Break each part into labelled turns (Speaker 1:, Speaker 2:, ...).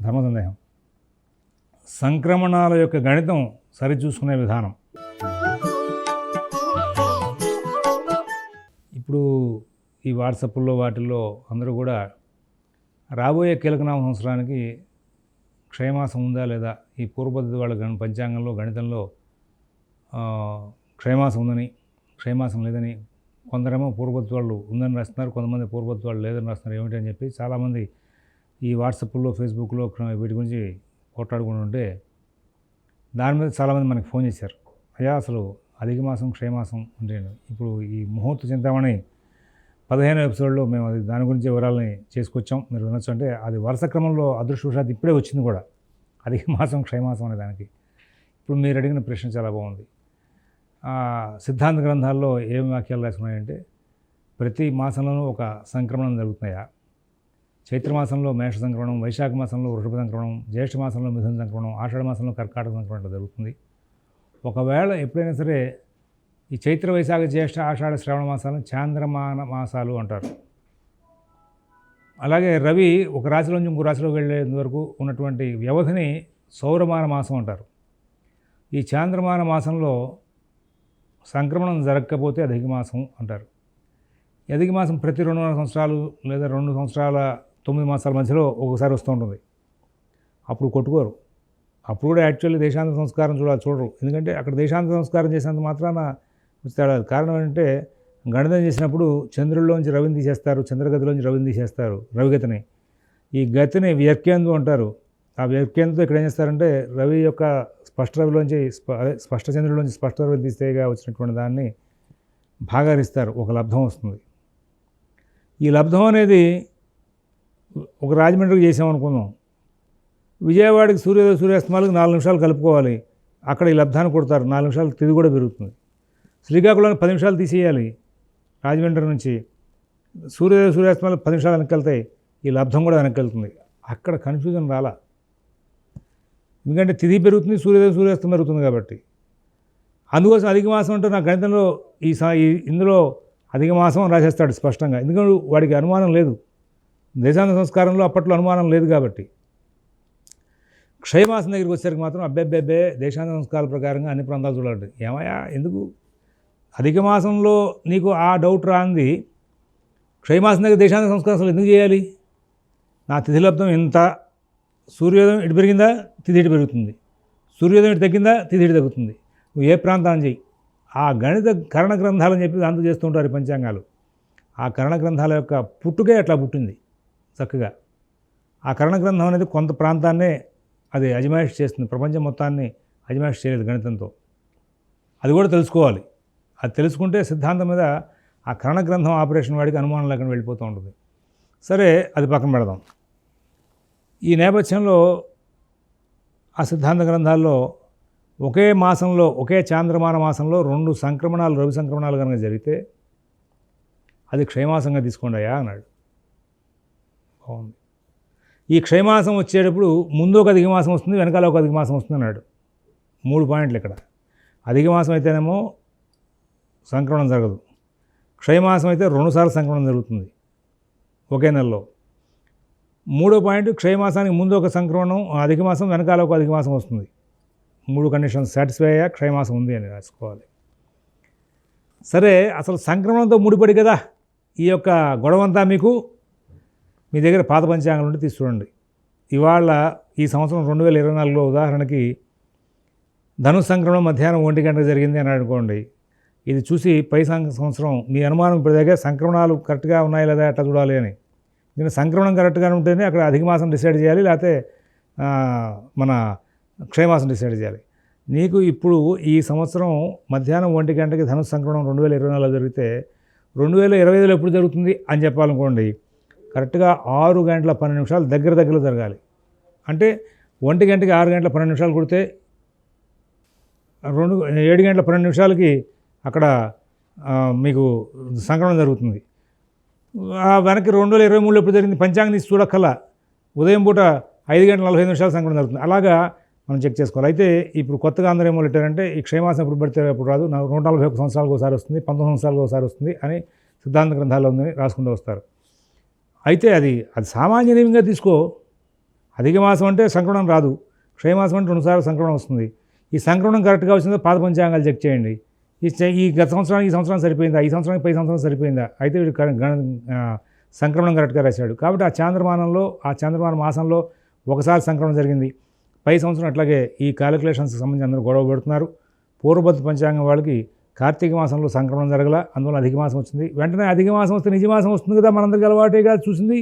Speaker 1: ధర్మ సందేహం సంక్రమణాల యొక్క గణితం సరిచూసుకునే విధానం. ఇప్పుడు ఈ వాట్సాప్లో వాటిల్లో అందరూ కూడా రాబోయే కీలకనామ సంవత్సరానికి క్షయమాసం ఉందా లేదా ఈ పూర్వపద్ధతి వాళ్ళ గణ పంచాంగంలో గణితంలో క్షయమాసం ఉందని క్షయమాసం లేదని కొందరేమో పూర్వపద్ధతి వాళ్ళు ఉందని రాస్తున్నారు కొంతమంది పూర్వపద్ధతి వాళ్ళు లేదని రాస్తున్నారు ఏమిటని చెప్పి చాలామంది ఈ వాట్సాప్లో ఫేస్బుక్లో వీటి గురించి పోట్లాడుకుంటూ ఉంటే దాని మీద చాలామంది మనకి ఫోన్ చేశారు. అయ్యా అసలు అధిక మాసం క్షయమాసం అంటే ఇప్పుడు ఈ ముహూర్త చింతామణి పదిహేను ఎపిసోడ్లో మేము అది దాని గురించి వివరాలని చేసుకొచ్చాం. మీరు వినొచ్చు అంటే అది వరుస క్రమంలో అదృష్టవశాత్తు ఇప్పుడే వచ్చింది కూడా. అధిక మాసం క్షయమాసం అనే దానికి. ఇప్పుడు మీరు అడిగిన ప్రశ్న చాలా బాగుంది. ఆ, సిద్ధాంత గ్రంథాల్లో ఏం వాక్యాలు రాసుకున్నాయంటే ప్రతి మాసంలోనూ ఒక సంక్రమణం జరుగుతున్నాయా? చైత్రమాసంలో మేష సంక్రమణం వైశాఖ మాసంలో వృషభ సంక్రమణం జ్యేష్ఠ మాసంలో మిథున సంక్రమణం ఆషాఢ మాసంలో కర్కాటక సంక్రమణం జరుగుతుంది ఒకవేళ ఎప్పుడైనా సరే ఈ చైత్ర వైశాఖ జ్యేష్ఠ ఆషాఢ శ్రావణ మాసాలను చాంద్రమాన మాసాలు అంటారు. అలాగే రవి ఒక రాశిలోంచి ఇంకో రాశిలోకి వెళ్ళేంత వరకు ఉన్నటువంటి వ్యవధిని సౌరమాన మాసం అంటారు. ఈ చాంద్రమాన మాసంలో సంక్రమణం జరగకపోతే అధిక మాసం అంటారు. అధిక మాసం ప్రతి రెండున్నర సంవత్సరాలు లేదా రెండు సంవత్సరాల తొమ్మిది మాసాల మధ్యలో ఒకసారి వస్తూ ఉంటుంది. అప్పుడు కొట్టుకోరు. అప్పుడు కూడా యాక్చువల్లీ దేశాంత సంస్కారం చూడాలి చూడరు. ఎందుకంటే అక్కడ దేశాంత సంస్కారం చేసినంత మాత్రాన తేడా కారణం ఏంటంటే గణితం చేసినప్పుడు చంద్రుల్లోంచి రవిని తీసేస్తారు చంద్రగతిలోంచి రవిని తీసేస్తారు రవిగతిని. ఈ గతిని వ్యర్కేందు అంటారు. ఆ వ్యర్కేందుతో ఇక్కడ ఏం చేస్తారంటే రవి యొక్క స్పష్ట రవిలోంచి స్ప- అదే స్పష్ట చంద్రులోంచి స్పష్ట రవి తీసేగా వచ్చినటువంటి దాన్ని భాగారిస్తారు. ఒక లబ్ధం వస్తుంది. ఈ లబ్ధం అనేది ఒక రాజమండ్రికి చేసామనుకుందాం విజయవాడకి సూర్యోదయ సూర్యాస్తమాలకు నాలుగు నిమిషాలు కలుపుకోవాలి. అక్కడ ఈ లబ్ధాన్ని కొడతారు. నాలుగు నిమిషాలు తిది కూడా పెరుగుతుంది. శ్రీకాకుళానికి పది నిమిషాలు తీసేయాలి. రాజమండ్రి నుంచి సూర్యోదయ సూర్యాస్తమాలు పది నిమిషాలు వెనక్కి వెళ్తాయి. ఈ లబ్ధం కూడా వెనక్కి వెళ్తుంది. అక్కడ కన్ఫ్యూజన్ రాలా. ఎందుకంటే తిది పెరుగుతుంది సూర్యోదయం సూర్యాస్తం పెరుగుతుంది కాబట్టి. అందుకోసం అధిక మాసం అంటే నా గణితంలో ఈ సా ఈ ఇందులో అధిక మాసం రాసేస్తాడు స్పష్టంగా. ఎందుకంటే వాడికి అనుమానం లేదు. దేశాంత సంస్కారంలో అప్పట్లో అనుమానం లేదు కాబట్టి. క్షయమాసం దగ్గరికి వచ్చేసరికి మాత్రం అబ్బెబ్బెబ్బే దేశాంత సంస్కారాల ప్రకారంగా అన్ని ప్రాంతాలు చూడాలి ఏమయ్యా ఎందుకు? అధిక మాసంలో నీకు ఆ డౌట్ రాంది. క్షయమాసం దగ్గర దేశాంత సంస్కారం ఎందుకు చేయాలి? నా తిథి లబ్ధం ఎంత? సూర్యోదయం ఇటు పెరిగిందా? తిథి ఇటు పెరుగుతుంది. సూర్యోదయం ఇటు తగ్గిందా? తిథి ఇటు తగ్గుతుంది. నువ్వు ఏ ప్రాంతాన్ని చెయ్యి ఆ గణిత కరణ గ్రంథాలని చెప్పి దాంతో చేస్తుంటారు పంచాంగాలు. ఆ కరణ గ్రంథాల యొక్క పుట్టుకే అట్లా పుట్టింది. చక్కగా. ఆ కరణ గ్రంథం అనేది కొంత ప్రాంతాన్నే అది అజమాయిష్ చేస్తుంది. ప్రపంచం మొత్తాన్ని అజమాయిష్ చేయలేదు గణితంతో. అది కూడా తెలుసుకోవాలి. అది తెలుసుకుంటే సిద్ధాంతం మీద ఆ కరణ గ్రంథం ఆపరేషన్ వాడికి అనుమానం లేకుండా వెళ్ళిపోతూ ఉంటుంది. సరే అది పక్కన పెడదాం. ఈ నేపథ్యంలో ఆ సిద్ధాంత గ్రంథాల్లో ఒకే మాసంలో ఒకే చాంద్రమాన మాసంలో రెండు సంక్రమణాలు రవి సంక్రమణాలు కనుక జరిగితే అది క్షయమాసంగా తీసుకోండి అయ్యా అన్నాడు. బాగుంది. ఈ క్షయమాసం వచ్చేటప్పుడు ముందు ఒక అధిక మాసం వస్తుంది వెనకాల ఒక అధిక మాసం వస్తుంది అన్నాడు. మూడు పాయింట్లు ఇక్కడ. అధిక మాసం అయితేనేమో సంక్రమణం జరగదు. క్షయమాసం అయితే రెండుసార్లు సంక్రమణం జరుగుతుంది ఒకే నెలలో. మూడో పాయింట్ క్షయమాసానికి ముందు ఒక సంక్రమణం అధిక మాసం వెనకాల ఒక అధిక మాసం వస్తుంది. మూడు కండిషన్స్ సాటిస్ఫై అయ్యా క్షయమాసం ఉంది అని రాసుకోవాలి. సరే అసలు సంక్రమణంతో ముడిపడి కదా ఈ యొక్క గొడవంతా మీకు? మీ దగ్గర పాత పంచాంగం నుండి తీసి చూడండి ఇవాళ ఈ సంవత్సరం రెండు వేల ఇరవై నాలుగులో ఉదాహరణకి ధను సంక్రమణం మధ్యాహ్నం ఒంటి గంట జరిగింది అని అనుకోండి. ఇది చూసి పై సంవత్సరం మీ అనుమానం ఇప్పుడు దగ్గర సంక్రమణాలు కరెక్ట్గా ఉన్నాయి లేదా ఎట్లా చూడాలి అని. నేను సంక్రమణం కరెక్ట్గా ఉంటేనే అక్కడ అధిక మాసం డిసైడ్ చేయాలి లేకపోతే మన క్షయమాసం డిసైడ్ చేయాలి. నీకు ఇప్పుడు ఈ సంవత్సరం మధ్యాహ్నం ఒంటి గంటకి ధను సంక్రమణం రెండు వేల ఇరవై నాలుగులో జరిగితే రెండు వేల ఇరవై ఐదులో ఎప్పుడు జరుగుతుంది అని చెప్పాలనుకోండి కరెక్ట్గా ఆరు గంటల పన్నెండు నిమిషాలు దగ్గర దగ్గర జరగాలి. అంటే ఒంటి గంటకి ఆరు గంటల పన్నెండు నిమిషాలు కొడితే రెండు ఏడు గంటల పన్నెండు నిమిషాలకి అక్కడ మీకు సంక్రమణ జరుగుతుంది. ఆ వెనక్కి రెండు వేల ఇరవై మూడులో ఎప్పుడు జరిగింది? పంచాంగం తీసి చూడక్కల్లా ఉదయం పూట ఐదు గంటల నలభై ఐదు నిమిషాలు సంక్రమణ జరుగుతుంది. అలాగా మనం చెక్ చేసుకోవాలి. అయితే ఇప్పుడు కొత్తగా అందరూ ఏమో పెట్టారంటే ఈ క్షేమాసం ఎప్పుడు పడితే అప్పుడు రాదు. నూట నలభై ఒక సంవత్సరాలకు ఒకసారి వస్తుంది పంతొమ్మిది సంవత్సరాలకు ఒకసారి వస్తుంది అని సిద్ధాంత గ్రంథాల్లో ఉందని రాసుకుంటూ వస్తారు. అయితే అది అది సామాన్య నియమంగా తీసుకో. అధిక మాసం అంటే సంక్రమణం రాదు. క్షయమాసం అంటే రెండుసార్లు సంక్రమణం వస్తుంది. ఈ సంక్రమణం కరెక్ట్గా వచ్చిందో పాత పంచాంగాలు చెక్ చేయండి. ఈ ఈ గత సంవత్సరానికి ఈ సంవత్సరం సరిపోయిందా? ఈ సంవత్సరానికి పై సంవత్సరం సరిపోయిందా? అయితే వీడు గణ- సంక్రమణం కరెక్ట్గా రాశాడు. కాబట్టి ఆ చాంద్రమానంలో ఆ చంద్రమాన మాసంలో ఒకసారి సంక్రమణం జరిగింది. పై సంవత్సరం అట్లాగే ఈ క్యాలిక్యులేషన్స్కి సంబంధించి అందరూ గొడవ పెడుతున్నారు. పూర్వబద్ధ పంచాంగం వాళ్ళకి కార్తీక మాసంలో సంక్రమణం జరగల అందువల్ల అధిక మాసం వచ్చింది. వెంటనే అధిక మాసం వస్తే నిజమాసం వస్తుంది కదా మనందరికీ అలవాటే కాదు చూసింది.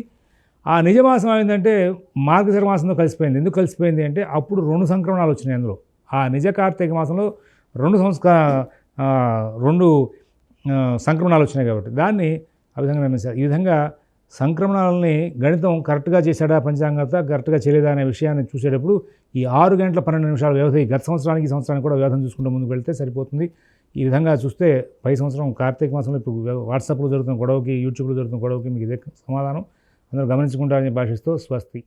Speaker 1: ఆ నిజమాసం ఏంటంటే మార్గశిర మాసంలో కలిసిపోయింది. ఎందుకు కలిసిపోయింది అంటే అప్పుడు రెండు సంక్రమణాలు వచ్చినాయి అందులో. ఆ నిజ కార్తీక మాసంలో రెండు సంస్కా రెండు సంక్రమణాలు వచ్చినాయి కాబట్టి. దాన్ని ఆ విధంగా నిర్మించారు. ఈ విధంగా సంక్రమణాలని గణితం కరెక్ట్గా చేశాడా పంచాంగత కరెక్ట్గా చేయలేదా అనే విషయాన్ని చూసేటప్పుడు ఈ ఆరు గంటల పన్నెండు నిమిషాల వ్యవధి గత సంవత్సరానికి ఈ సంవత్సరానికి కూడా వ్యవధం చూసుకుంటూ ముందుకు వెళ్తే సరిపోతుంది. ఈ విధంగా చూస్తే పై సంవత్సరం కార్తీక మాసంలో ఇప్పుడు వాట్సాప్లో జరుగుతున్న గొడవకి యూట్యూబ్లో జరుగుతున్న గొడవకి మీకు ఇదే సమాధానం. అందరూ గమనించుకుంటారని భాషిస్తూ స్వస్తి.